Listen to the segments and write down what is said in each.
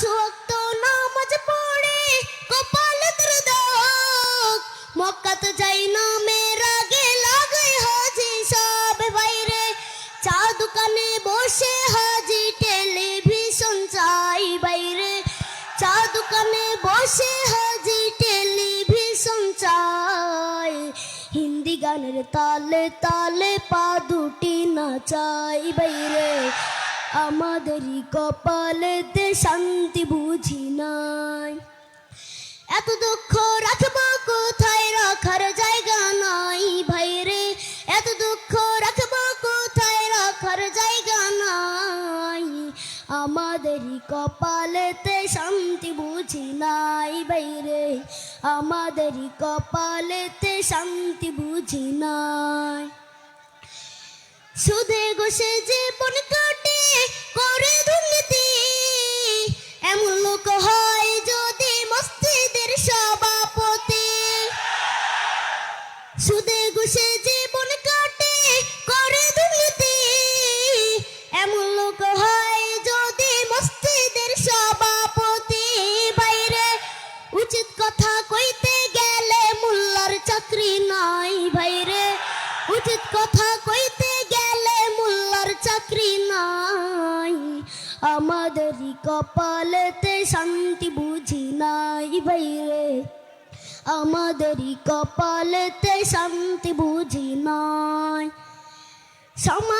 পাঁচ ওয়াক্ত নামাজ পড়ে, কপালে তোর দাগ মক্কাতে যাই না মেরা গে লাগে হাজি সব বাইরে। চা দোকানে বসে হাজি টেলিভিশন চাই বাইরে। চা দোকানে বসে হাজি টেলিভিশন চাই। হিন্দি গানের তালে তালে পা দুটি নাচাই বাইরে। আমাদেরই কপালেতে শান্তি বুঝি নাই। এত দুঃখ রাখব কোথায়? রাখার জায়গা নাই ভাইরে। এত দুঃখ রাখব কোথায়? রাখার জায়গা নাই। আমাদেরই কপালেতে শান্তি বুঝি নাই ভাই রে আমাদেরই কপালেতে শান্তি বুঝি নাই। সুদে গোসে জীবন কাটে করে দুর্নীতি। এমন লোক হয় যদি মসজিদের সভাপতি। সুদে গোসে জীবন কাটে, করে দুর্নীতি। এমন লোক হয় যদি মসজিদের সভাপতি। বাইরে উচিত কথা কইতে গেলে মোল্লার চাকরি নাই ভাইরে উচিত কথা কইতে গেলে মোল্লার চাকরি নাই। আমাদেরই কপালেতে শান্তি বুঝি নাই ভাইরে। আমাদেরই কপালেতে শান্তি বুঝি নাই। সমাজতে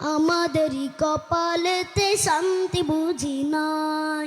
আমাদেরই কপালেতে শান্তি বুঝি নাই।